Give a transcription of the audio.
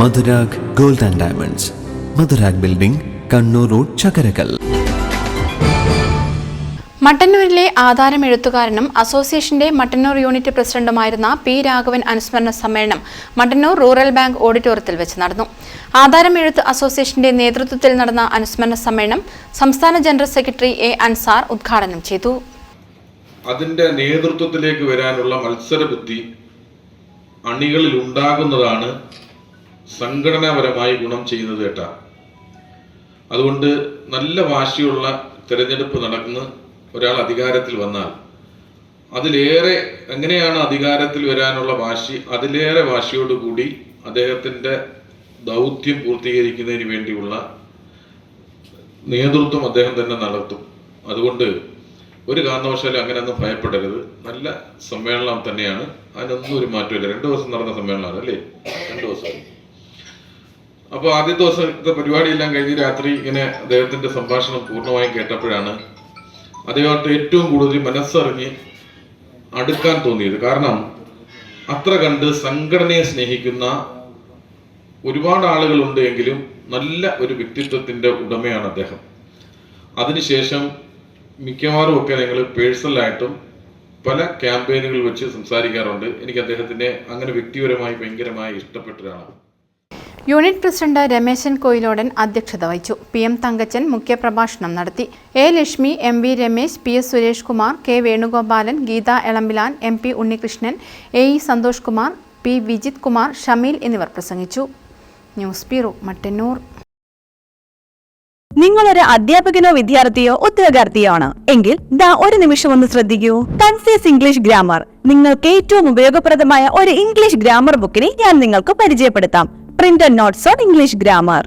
Madhurag gold and diamonds. Madhurag building Kannur road Chakkarakkal. മട്ടന്നൂരിലെ ആധാരം എഴുത്തുകാരനും അസോസിയേഷന്റെ മട്ടന്നൂർ യൂണിറ്റ് പ്രസിഡന്റുമായിരുന്ന പി രാഘവൻ അനുസ്മരണ സമ്മേളനം മട്ടന്നൂർ റൂറൽ ബാങ്ക് ഓഡിറ്റോറിയത്തിൽ വെച്ച് നടന്നു. ആധാരം എഴുത്ത് അസോസിയേഷന്റെ നേതൃത്വത്തിൽ നടന്ന അനുസ്മരണ സമ്മേളനം സംസ്ഥാന ജനറൽ സെക്രട്ടറി എ അൻസാർ ഉദ്ഘാടനം ചെയ്തു. അതിന്റെ നേതൃത്വത്തിലേക്ക് വരാനുള്ള മത്സരബുദ്ധി അണികളിൽ ഉണ്ടാകുന്നതാണ് സംഘടനാപരമായി ഗുണം ചെയ്യുന്നത് കേട്ടാ അതുകൊണ്ട് നല്ല വാശിയുള്ള തിരഞ്ഞെടുപ്പ് നടക്കുന്ന ഒരാൾ അധികാരത്തിൽ വന്നാൽ അതിലേറെ എങ്ങനെയാണ് അധികാരത്തിൽ വരാനുള്ള വാശി? അതിലേറെ വാശിയോടുകൂടി അദ്ദേഹത്തിന്റെ ദൗത്യം പൂർത്തീകരിക്കുന്നതിന് വേണ്ടിയുള്ള നേതൃത്വം അദ്ദേഹം തന്നെ നടത്തും. അതുകൊണ്ട് ഒരു കാരണവശാലും അങ്ങനെയൊന്നും ഭയപ്പെടരുത്. നല്ല സമ്മേളനം തന്നെയാണ്. അതിനൊന്നും ഒരു മാറ്റമില്ല. രണ്ട് ദിവസം നടന്ന സമ്മേളനമാണ് അല്ലേ? രണ്ട് ദിവസം. അപ്പോൾ ആദ്യ ദിവസത്തെ പരിപാടിയെല്ലാം കഴിഞ്ഞ് രാത്രി ഇങ്ങനെ അദ്ദേഹത്തിന്റെ സംഭാഷണം പൂർണമായും കേട്ടപ്പോഴാണ് അദ്ദേഹത്തെ ഏറ്റവും കൂടുതൽ മനസ്സറിഞ്ഞ് അടുക്കാൻ തോന്നിയത്. കാരണം അത്ര കണ്ട് സംഘടനയെ സ്നേഹിക്കുന്ന ഒരുപാട് ആളുകളുണ്ട് എങ്കിലും നല്ല ഒരു വ്യക്തിത്വത്തിന്റെ ഉടമയാണ് അദ്ദേഹം. അതിനുശേഷം മിക്കവാറും ഒക്കെ ഞങ്ങൾ പേഴ്സണലായിട്ടും പല ക്യാമ്പയിനുകൾ വെച്ച് സംസാരിക്കാറുണ്ട്. എനിക്ക് അദ്ദേഹത്തിനെ അങ്ങനെ വ്യക്തിപരമായി ഭയങ്കരമായി ഇഷ്ടപ്പെട്ട ഒരാളാണ് യൂണിറ്റ് പ്രസിഡന്റ് രമേശൻ കോയിലോടൻ അധ്യക്ഷത വഹിച്ചു. പി എം തങ്കച്ചൻ മുഖ്യപ്രഭാഷണം നടത്തി. A Lakshmi M V Ramesh P S Suresh Kumar K Venugopalan Geetha Elambilan M P Unnikrishnan A E Santhosh Kumar P Vijith Kumar Shameel എന്നിവർ പ്രസംഗിച്ചു. News bureau Mattannur. നിങ്ങളൊരു അധ്യാപകനോ വിദ്യാർത്ഥിയോ ഉദ്യോഗാർത്ഥിയോ ആണ് എങ്കിൽ ദാ ഒരു നിമിഷം ഒന്ന് ശ്രദ്ധിക്കൂ. Concise English grammar. നിങ്ങൾക്ക് ഏറ്റവും ഉപയോഗപ്രദമായ ഒരു ഇംഗ്ലീഷ് ഗ്രാമർ ബുക്കിനെ ഞാൻ നിങ്ങൾക്ക് പരിചയപ്പെടുത്താം. Printed notes on English grammar